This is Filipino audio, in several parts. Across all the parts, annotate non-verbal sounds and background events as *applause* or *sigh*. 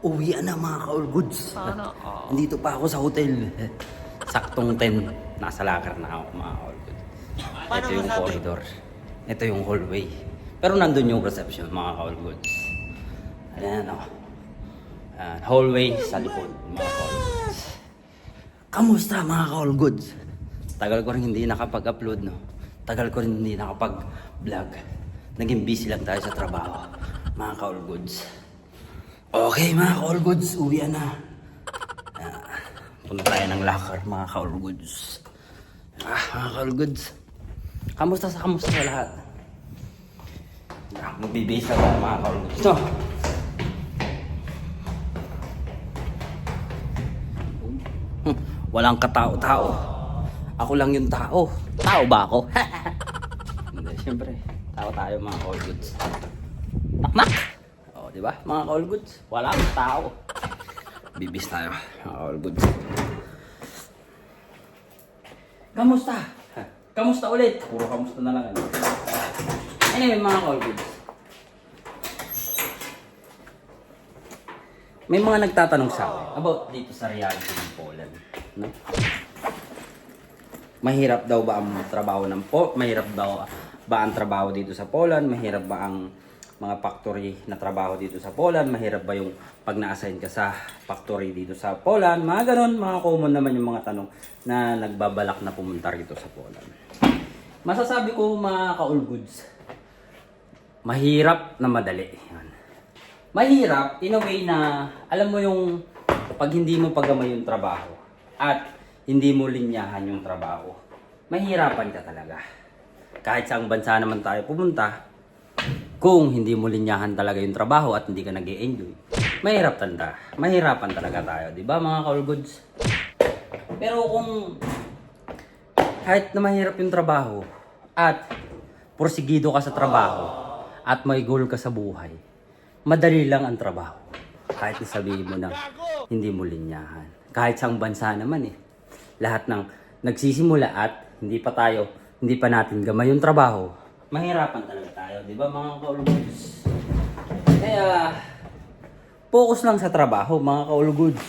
Uwi na mga ka-all goods. Sana all. Nandito pa ako sa hotel. *laughs* Saktong 10. Nasa locker na ako mga ka-all goods. Paano Ito yung masabi? corridor. Ito yung hallway. Pero nandun yung reception mga ka-all goods. Ayan o. Ayan, hallway sa likod mga ka-all goods. Kamusta mga ka-all goods? Tagal ko rin hindi nakapag-upload no. Tagal ko rin hindi nakapag-vlog. Naging busy lang tayo sa trabaho. Mga ka-all goods. Okay mga ka-all goods, uwi na. Ah, punta tayo ng locker mga ka-all goods. Ah, mga ka-all goods. Kamusta sa kamusta sa lahat? Ah, Magbibisa tayo mga ka-all goods. Ito. Hmm, Walang katao-tao. Ako lang yung tao. Tao ba ako? *laughs* Hindi, siyempre. Tao tayo mga all goods. Naknak! O, di ba? Mga all goods. Walang tao. Bibis tayo. Mga all goods. Kamusta? Kamusta ulit? Puro kamusta na lang. Ano? Anyway, mga all goods. May mga nagtatanong sa akin about dito sa reality ng Poland. No? Mahirap daw ba ang trabaho ng po? Mahirap daw ba ang trabaho dito sa Poland? Mahirap ba ang mga factory na trabaho dito sa Poland? Mahirap ba yung pag na-assign ka sa factory dito sa Poland? Mga ganon, mga common naman yung mga tanong na nagbabalak na pumunta rito sa Poland. Masasabi ko mga ka-all goods, mahirap na madali. Yan. Mahirap in a way na alam mo yung pag hindi mo pagamay yung trabaho at hindi mo linyahan yung trabaho, mahirapan ka talaga. Kahit saang bansa naman tayo pumunta, kung hindi mo linyahan talaga yung trabaho at hindi ka nag enjoy mahirap tanda. Mahirapan talaga tayo, di ba mga ka goods? Pero kung kahit na mahirap yung trabaho at porsigido ka sa trabaho at may goal ka sa buhay, madali lang ang trabaho. Kahit sabihin mo na hindi mo linyahan. Kahit sa bansa naman eh. Lahat ng nagsisimula at hindi pa tayo, hindi pa natin gamay yung trabaho, mahirapan talaga tayo, di ba mga kaulugods? Kaya, focus lang sa trabaho mga kaulugods.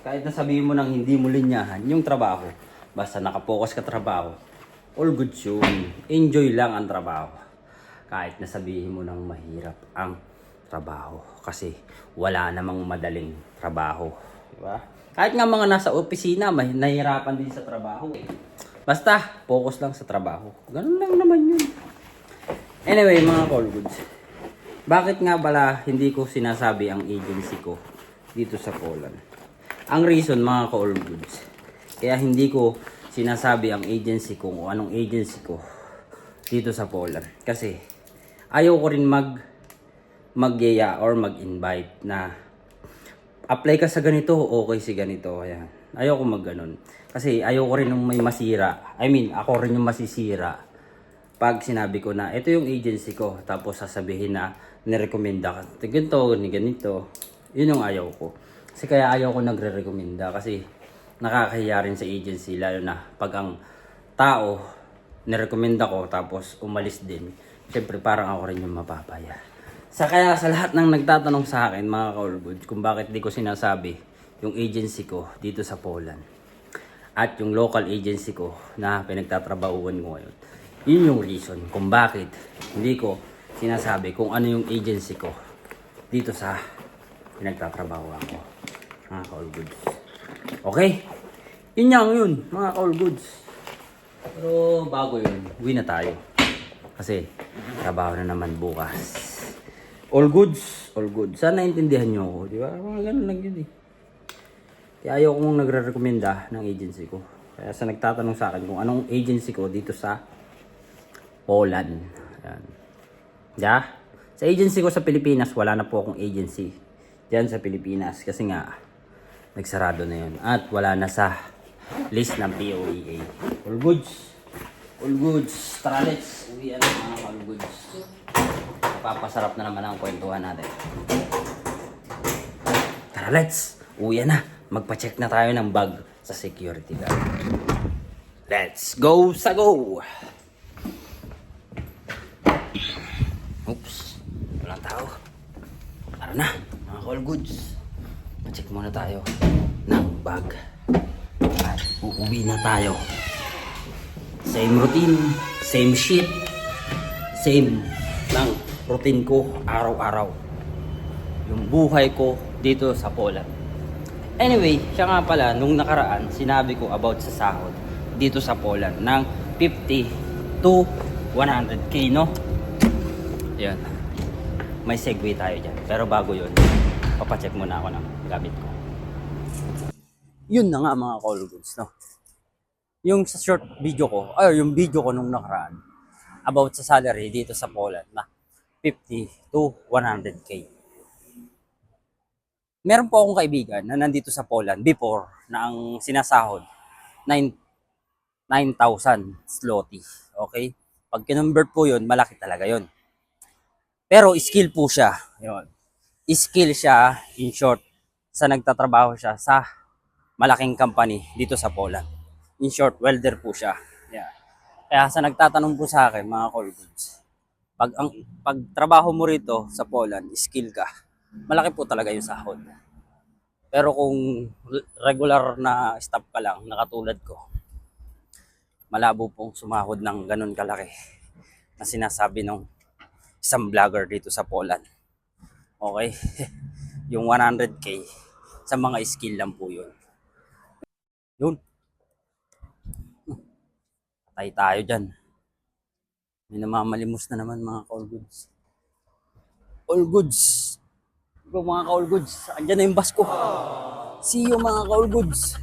Kahit na sabihin mo nang hindi mo linyahan yung trabaho, basta nakapokus ka trabaho, all good yun. Enjoy lang ang trabaho. Kahit na sabihin mo nang mahirap ang trabaho. Kasi wala namang madaling trabaho. Di ba? Kahit nga mga nasa opisina, may nahihirapan din sa trabaho. Eh. Basta, focus lang sa trabaho. Ganun lang naman yun. Anyway, mga call goods. Bakit nga bala hindi ko sinasabi ang agency ko dito sa Poland? Ang reason mga ka-all goods, kaya hindi ko sinasabi ang agency ko kung anong agency ko dito sa Poland. Kasi ayaw ko rin mag magyaya or mag-invite na apply ka sa ganito, okay si ganito. Ayan. Ayaw ko mag ganun. Kasi ayaw ko rin yung may masira. I mean, ako rin yung masisira pag sinabi ko na ito yung agency ko tapos sasabihin na nirekomenda ka. Ganito, ni ganito. Yun yung ayaw ko. Kasi kaya ayaw ko nagre-recommenda kasi nakakahiya rin sa agency lalo na pag ang tao nirekomenda ko tapos umalis din. Syempre parang ako rin yung mapapaya. Sa kaya sa lahat ng nagtatanong sa akin mga ka kung bakit di ko sinasabi yung agency ko dito sa Poland at yung local agency ko na pinagtatrabahuan ko ngayon. Yun yung reason kung bakit hindi ko sinasabi kung ano yung agency ko dito sa pinagtatrabahuan ko. Mga ka-all goods. Okay? Yun lang yun, mga ka-all goods. Pero bago yun, uwi na tayo. Kasi trabaho na naman bukas. All goods, all good. Sana naintindihan nyo ako, di ba? Mga ganun lang yun eh. Kaya ayaw kong nagre-recommenda ng agency ko. Kaya sa nagtatanong sa akin kung anong agency ko dito sa Poland. Ayan. Yeah. Sa agency ko sa Pilipinas, wala na po akong agency diyan sa Pilipinas. Kasi nga, nagsarado na yun. At wala na sa list ng POEA. All goods. All goods. Tara, let's. Uwi na mga all goods. Papasarap na naman ang kwentuhan natin. Tara, let's. Uwi na. Magpa-check na tayo ng bag sa security guard. Let's go sa go! Call goods. Pacheck muna tayo ng bag. At uuwi na tayo. Same routine, same shit, same lang routine ko araw-araw. Yung buhay ko dito sa Poland. Anyway, siya nga pala, nung nakaraan, sinabi ko about sa sahod dito sa Poland ng 50 to 100k, no? Yan. May segue tayo dyan. Pero bago yun, papacheck muna ako ng gamit ko. Yun na nga mga call goods, no? Yung sa short video ko, ay yung video ko nung nakaraan, about sa salary dito sa Poland na 50 to 100k meron po akong kaibigan na nandito sa Poland before na ang sinasahod 9 9,000 zloty. Okay? Pag kinonvert po yun, malaki talaga yun. Pero skill po siya. Yun. Skill siya, in short, sa nagtatrabaho siya sa malaking company dito sa Poland. In short, welder po siya. Yeah. Kaya sa nagtatanong po sa akin, mga call goods, pag ang pag trabaho mo rito sa Poland, skill ka, malaki po talaga yung sahod. Pero kung regular na staff ka lang, nakatulad ko, malabo pong sumahod ng ganun kalaki na sinasabi ng isang vlogger dito sa Poland. Okay? *laughs* Yung 100k sa mga skill lang po yun. Yun. Patay tayo dyan. May namamalimos na naman mga call goods. All goods. Bro, mga ka-all goods. Andyan na yung bus ko. See you mga ka-all goods.